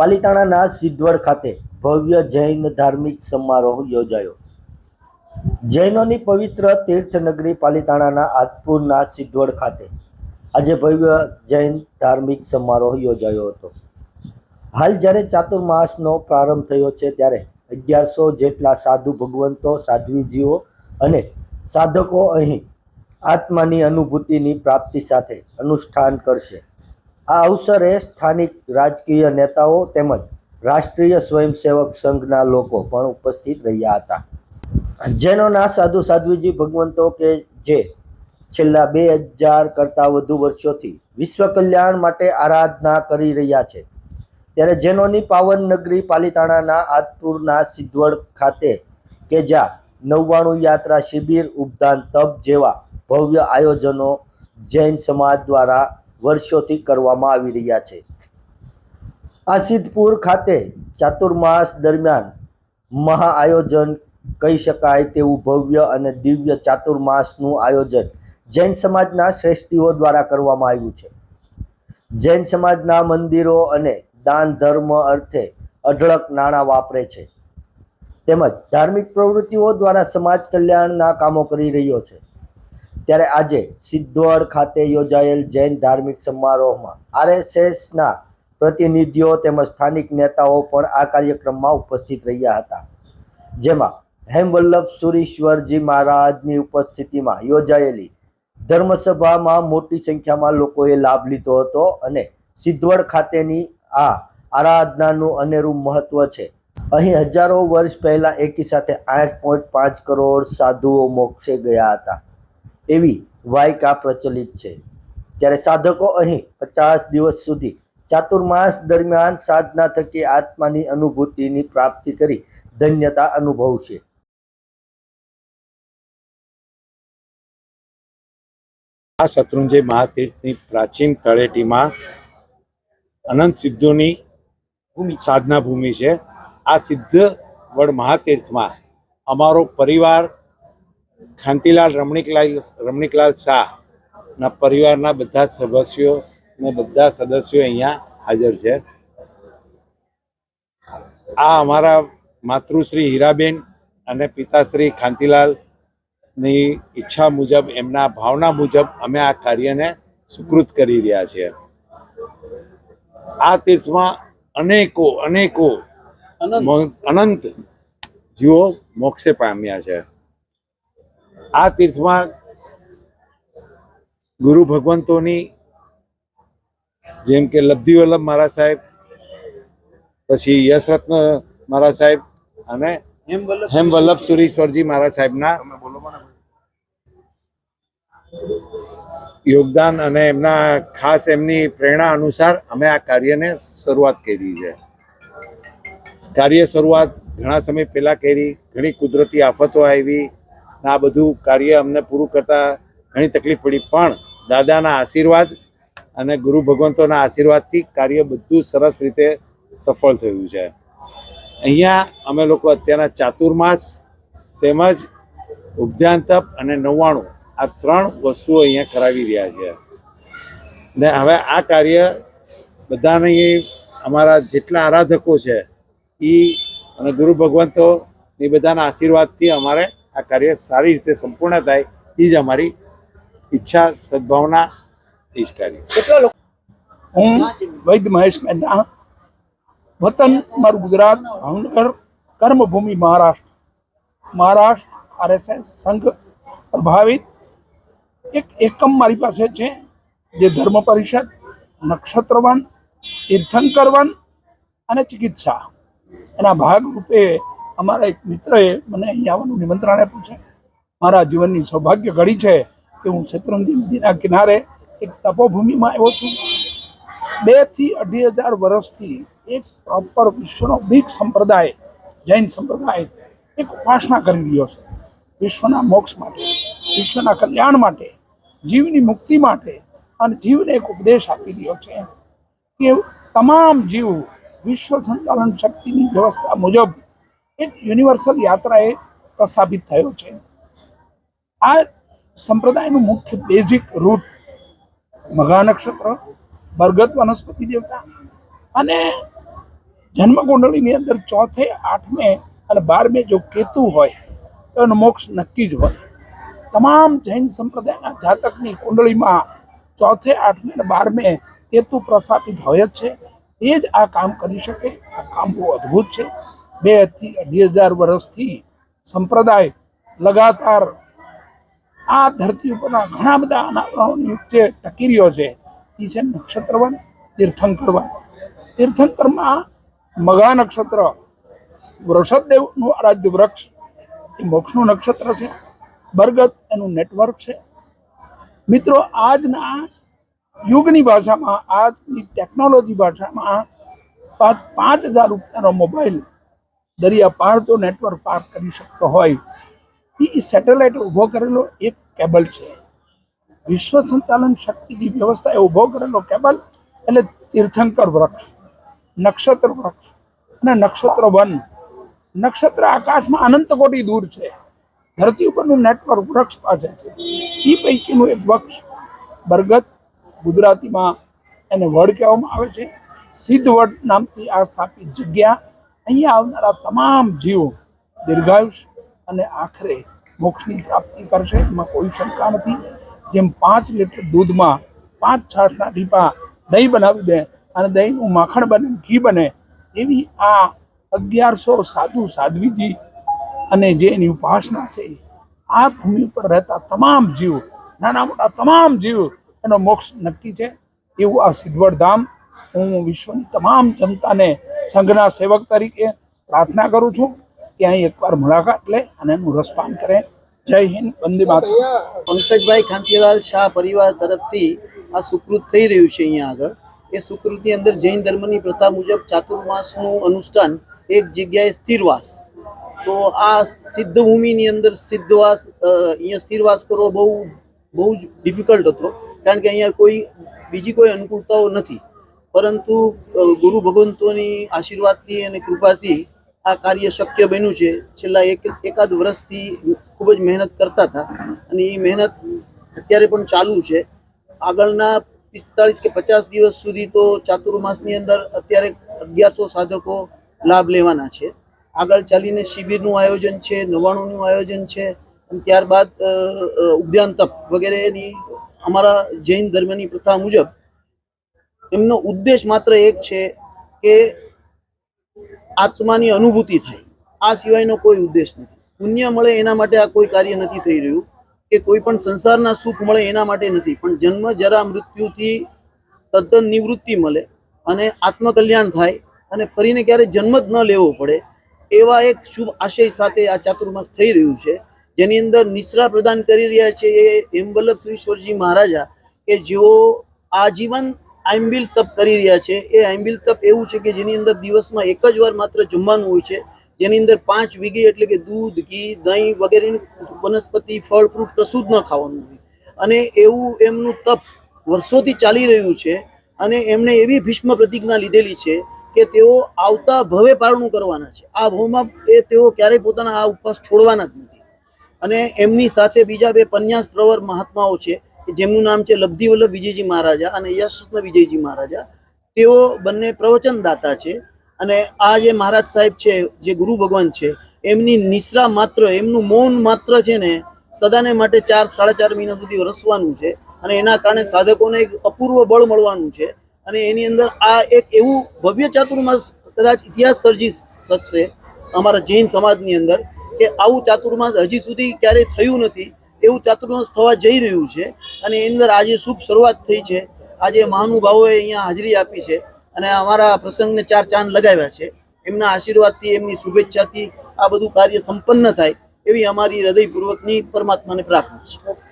પાલિતાણાના સિદ્ધવડ ખાતે ભવ્ય જૈન ધાર્મિક સમારોહ યોજાયો. જૈનોની પવિત્ર તીર્થનગરી પાલિતાણાના આદપુરના સિદ્ધવડ ખાતે આજે ભવ્ય જૈન ધાર્મિક સમારોહ યોજાયો હતો. હાલ જ્યારે ચાતુર્માસનો પ્રારંભ થયો છે ત્યારે અગિયારસો જેટલા સાધુ ભગવંતો, સાધ્વીજીઓ અને સાધકો અહીં આત્માની અનુભૂતિની પ્રાપ્તિ સાથે અનુષ્ઠાન કરશે. આ અવસરે સ્થાનિક રાજકીય નેતાઓ તેમજ રાષ્ટ્રીય સ્વયંસેવક સંઘના લોકો પણ ઉપસ્થિત રહ્યા હતા. જેનોના સાધુ સાધ્વીજી ભગવંતો કે જે છેલ્લા બે હજાર કરતાં વધુ વર્ષોથી વિશ્વ કલ્યાણ માટે આરાધના કરી રહ્યા છે, ત્યારે જેનોની પાવન નગરી પાલિતાણાના આદપુરના સિદ્ધવડ ખાતે કે જ્યાં નવ્વાણું યાત્રા શિબિર ઉપદાન તપ જેવા ભવ્ય આયોજનો જૈન સમાજ દ્વારા વર્ષોથી કરવામાં આવી રહ્યા છે. આ સિદ્ધપુર ખાતે ચાતુર્માસ દરમિયાન મહા આયોજન કહી શકાય તેવું ભવ્ય અને દિવ્ય ચાતુર્માસનું આયોજન જૈન સમાજના શ્રેષ્ઠીઓ દ્વારા કરવામાં આવ્યું છે. જૈન સમાજના મંદિરો અને દાન ધર્મ અર્થે અઢળક નાણાં વાપરે છે. તેમજ ધાર્મિક પ્રવૃત્તિઓ દ્વારા સમાજ કલ્યાણના કામો કરી રહ્યો છે. ત્યારે આજે સિદ્ધવડ ખાતે યોજાયેલ જૈન ધાર્મિક સમારોહમાં આરએસએસના પ્રતિનિધિઓ તેમજ સ્થાનિક નેતાઓ પણ આ કાર્યક્રમમાં ઉપસ્થિત રહ્યા હતા. જેમાં હેમવલ્લભ સુરીશ્વરજી મહારાજની ઉપસ્થિતિમાં યોજાયેલી ધર્મસભામાં મોટી સંખ્યામાં લોકોએ લાભ લીધો હતો અને સિદ્ધવડ ખાતેની આ આરાધનાનું અનેરું મહત્વ છે. અહીં હજારો વર્ષ પહેલાં એકી સાથે આઠ પોઈન્ટ પાંચ કરોડ સાધુઓ મોક્ષે ગયા હતા. એવી વાયકા પ્રચલિત છે. ત્યારે સાધકો અહીં પચાસ દિવસ સુધી ચાતુર્માસ દરમિયાન સાધના થકી આત્માની અનુભૂતિની પ્રાપ્તિ કરી ધન્યતા અનુભવશે. આ શત્રુંજય મહાતીર્થની પ્રાચીન તળેટીમાં અનંત સિદ્ધોની સાધના ભૂમિ છે. આ સિદ્ધ વડ મહાતીર્થમાં અમારો પરિવાર ખાંતીલાલ રમણીકલાલ રમણીકલાલ શાહના પરિવારના બધા સદસ્યો ને બધા સદસ્યો અહીંયા હાજર છે. આ અમારા માતૃશ્રી હીરાબેન અને પિતાશ્રી ખાંતિલાલની ઈચ્છા મુજબ એમના ભાવના મુજબ અમે આ કાર્યને સુકૃત કરી રહ્યા છીએ. આ તીર્થમાં અનેકો અનેકો અનંત જીવો મોક્ષે પામ્યા છે. આ તીર્થમાં ગુરુ ભગવંતોની જેમ કે લબ્ધિ વલ્લભ મારા સાહેબ પછી યશરત્ન મારા સાહેબ અને હેમ વલ્લભ સુરીશ્વરજી. મારા સાહેબના યોગદાન અને એમના ખાસ એમની પ્રેરણા અનુસાર અમે આ કાર્યને શરૂઆત કરી છે. કાર્ય શરૂઆત ઘણા સમય પહેલા કરી ઘણી કુદરતી આફતો આવી આ બધું કાર્ય અમને પૂરું કરતા ઘણી તકલીફ પડી. પણ દાદાના આશીર્વાદ અને ગુરુ ભગવંતોના આશીર્વાદથી કાર્ય બધું સરસ રીતે સફળ થયું છે. અહીંયા અમે લોકો અત્યારના ચાતુર્માસ તેમજ ઉપધ્યાન તપ અને નવ્વાણું આ ત્રણ વસ્તુઓ અહીંયા કરાવી રહ્યા છે. ને હવે આ કાર્ય બધાને અમારા જેટલા આરાધકો છે એ અને ગુરુ ભગવંતો એ બધાના આશીર્વાદથી અમારે આ કાર્ય સારી રીતે સંપૂર્ણ થાય, એ જ અમારી ઈચ્છા, સદભાવના, એ જ કાર્ય. હું વૈદ મહેશ મહેતા, વતન મારું ગુજરાત, ભાવનગર, કર્મભૂમિ મહારાષ્ટ્ર. મહારાષ્ટ્ર આરએસએસ સંઘ પ્રભાવિત. એક એકમ મારી પાસે છે, જે ધર્મ પરિષદ, નક્ષત્રવન, તીર્થંકરવન અને ચિકિત્સા. એના ભાગ રૂપે અમારા એક મિત્રએ મને અહીં આવવાનું નિમંત્રણ આપ્યું છે. મારા જીવનની સૌભાગ્ય ઘડી છે કે હું શેત્રુંજી નદીના કિનારે એક તપોભૂમિમાં આવ્યો છું. બેથી અઢી હજાર વર્ષથી એક પ્રોપર વિશ્વનો બીક સંપ્રદાય, જૈન સંપ્રદાય એક ઉપાસના કરી રહ્યો છે. વિશ્વના મોક્ષ માટે, વિશ્વના કલ્યાણ માટે, જીવની મુક્તિ માટે અને જીવને એક ઉપદેશ આપી રહ્યો છે કે તમામ જીવ વિશ્વ સંચાલન શક્તિની વ્યવસ્થા મુજબ એક યુનિવર્સલ યાત્રાએ પ્રસ્થાપિત થયો છે. આ સંપ્રદાયનું મુખ્ય બેઝિક રૂટ મઘા નક્ષત્ર બરગત વનસ્પતિ દેવતા અને જન્મ કુંડળીની અંદર ચોથે આઠમે અને બારમે જો કેતુ હોય તો એનો મોક્ષ નક્કી જ હોય. તમામ જૈન સંપ્રદાયના જાતકની કુંડળીમાં ચોથે આઠમે અને બારમે કેતુ પ્રસ્થાપિત હોય જ છે. એ જ આ કામ કરી શકે, આ કામ બહુ અદ્ભુત છે. બે અઢી હજાર વર્ષથી સંપ્રદાય લગાતાર આ ધરતી ઉપરના ઘણા બધા અનાવરણોની વચ્ચે ટકી રહ્યો છે. એ છે નક્ષત્રવન તીર્થંકરવન તીર્થંકરમાં મઘા નક્ષત્ર, વૃષભદેવનું આરાધ્ય વૃક્ષ, એ મોક્ષનું નક્ષત્ર છે. બરગદ એનું નેટવર્ક છે. મિત્રો, આજના યુગની ભાષામાં, આજની ટેકનોલોજી ભાષામાં પાંચ પાંચ હજાર રૂપિયાનો મોબાઈલ દરિયા પાર તો નેટવર્ક પાર કરી શકતો હોય. એ સેટેલાઇટ ઊભો કરેલો એક કેબલ છે. વિશ્વ સંચાલન શક્તિની વ્યવસ્થાએ ઊભો કરેલો કેબલ એટલે તીર્થંકર વૃક્ષ, નક્ષત્ર વૃક્ષ અને નક્ષત્ર વન. નક્ષત્ર આકાશમાં અનંત કોટી દૂર છે. ધરતી ઉપરનું નેટવર્ક વૃક્ષ પાસે છે. એ પૈકીનું એક વૃક્ષ બરગદ, ગુજરાતીમાં એને વડ કહેવામાં આવે છે. સિદ્ધવડ નામથી આ સ્થાપિત જગ્યા અહીંયા આવનારા તમામ જીવો દીર્ઘાયુષ અને આખરે મોક્ષની પ્રાપ્તિ કરશે. એમાં કોઈ શંકા નથી. જેમ પાંચ લીટર દૂધમાં પાંચ છાશના ટીપા દહીં બનાવી દે અને દહીંનું માખણ બને, ઘી બને, એવી આ અગિયારસો સાધુ સાધ્વીજી અને જે એની ઉપાસના છે, આ ભૂમિ ઉપર રહેતા તમામ જીવ, નાના મોટા તમામ જીવ, એનો મોક્ષ નક્કી છે. એવું આ સિદ્ધવડ ધામ, હું વિશ્વની તમામ જનતાને સંઘના સેવક તરીકે પ્રાર્થના કરું છું કે અહીં એકવાર મુલાકાત લે અને એનું રસપાન કરે. જય હિન્દ, વંદે માતરમ. પંકજભાઈ કાંતિલાલ શાહ પરિવાર તરફથી આ સુકૃત થઈ રહ્યું છે અહીંયા આગળ. એ સુકૃતની અંદર જૈન ધર્મની પ્રથા મુજબ ચાતુર્માસનું અનુષ્ઠાન એક જગ્યાએ સ્થિરવાસ. તો આ સિદ્ધ ભૂમિની અંદર સિદ્ધવાસ અહીંયા સ્થિરવાસ કરવો બહુ બહુ જ ડિફિકલ્ટ હતો. કારણ કે અહીંયા કોઈ, બીજી કોઈ અનુકૂળતાઓ નથી. પરંતુ ગુરુ ભગવંતોની આશીર્વાદથી અને કૃપાથી આ કાર્ય શક્ય બન્યું છે. છેલ્લા એક, એકાદ વર્ષથી ખૂબ જ મહેનત કરતા હતા અને એ મહેનત અત્યારે પણ ચાલુ છે. આગળના પિસ્તાળીસ કે પચાસ દિવસ સુધી તો ચાતુર્માસની અંદર અત્યારે અગિયારસો સાધકો લાભ લેવાના છે. આગળ ચાલીને શિબિરનું આયોજન છે, નવાણુંનું આયોજન છે અને ત્યારબાદ ઉદ્યાન તપ વગેરેની અમારા જૈન ધર્મની પ્રથા મુજબ એમનો ઉદ્દેશ માત્ર એક છે કે આત્માની અનુભૂતિ થાય. આ સિવાયનો કોઈ ઉદ્દેશ નથી. પુણ્ય મળે એના માટે આ કોઈ કાર્ય નથી થઈ રહ્યું, કે કોઈ પણ સંસારના સુખ મળે એના માટે નથી. પણ જન્મ જરા મૃત્યુથી તદ્દન નિવૃત્તિ મળે અને આત્મકલ્યાણ થાય અને ફરીને ક્યારે જન્મ જ ન લેવો પડે, એવા એક શુભ આશય સાથે આ ચાતુર્માસ થઈ રહ્યું છે. જેની અંદર નિશ્રા પ્રદાન કરી રહ્યા છે એ હેમવલ્લભ સુરેશ્વરજી મહારાજા, કે જેઓ આજીવન આંબિલ તપ કરી રહ્યા છે. એ આંબિલ તપ એવું છે કે જેની અંદર દિવસમાં એક જ વાર માત્ર જમવાનું હોય છે. જેની અંદર પાંચ વીઘી એટલે કે દૂધ, ઘી, દહીં વગેરેની વનસ્પતિ, ફળ, ફ્રૂટ કશું જ ન ખાવાનું હોય. અને એવું એમનું તપ વર્ષોથી ચાલી રહ્યું છે અને એમણે એવી ભીષ્મ પ્રતિજ્ઞા લીધેલી છે કે તેઓ આવતા ભવે પારણું કરવાના છે. આ ભવમાં એ તેઓ ક્યારેય પોતાના આ ઉપવાસ છોડવાના જ નથી. અને એમની સાથે બીજા બે પન્યાસ પ્રવર મહાત્માઓ છે. જેમનું નામ છે લબ્ધિ વલ્લભ વિજયજી મહારાજા અને યશરત્ન વિજયજી મહારાજા, તેઓ બંને પ્રવચનદાતા છે. અને આ જે મહારાજ સાહેબ છે, જે ગુરુ ભગવાન છે, એમની નિશ્રા માત્ર, એમનું મૌન માત્ર છે ને, સદાને માટે ચાર, સાડા ચાર મહિના સુધી રસવાનું છે. અને એના કારણે સાધકોને એક અપૂર્વ બળ મળવાનું છે. અને એની અંદર આ એક એવું ભવ્ય ચાતુર્માસ કદાચ ઇતિહાસ સર્જી શકશે, અમારા જૈન સમાજની અંદર, કે આવું ચાતુર્માસ હજી સુધી ક્યારેય થયું નથી. એવું ચાતુર્માસ થવા જઈ રહ્યું છે અને એની અંદર આજે શુભ શરૂઆત થઈ છે. આજે મહાનુભાવોએ અહીંયા હાજરી આપી છે અને અમારા પ્રસંગને ચાર ચાંદ લગાવ્યા છે. એમના આશીર્વાદથી, એમની શુભેચ્છાથી આ બધું કાર્ય સંપન્ન થાય એવી અમારી હૃદયપૂર્વકની પરમાત્માને પ્રાર્થના છે.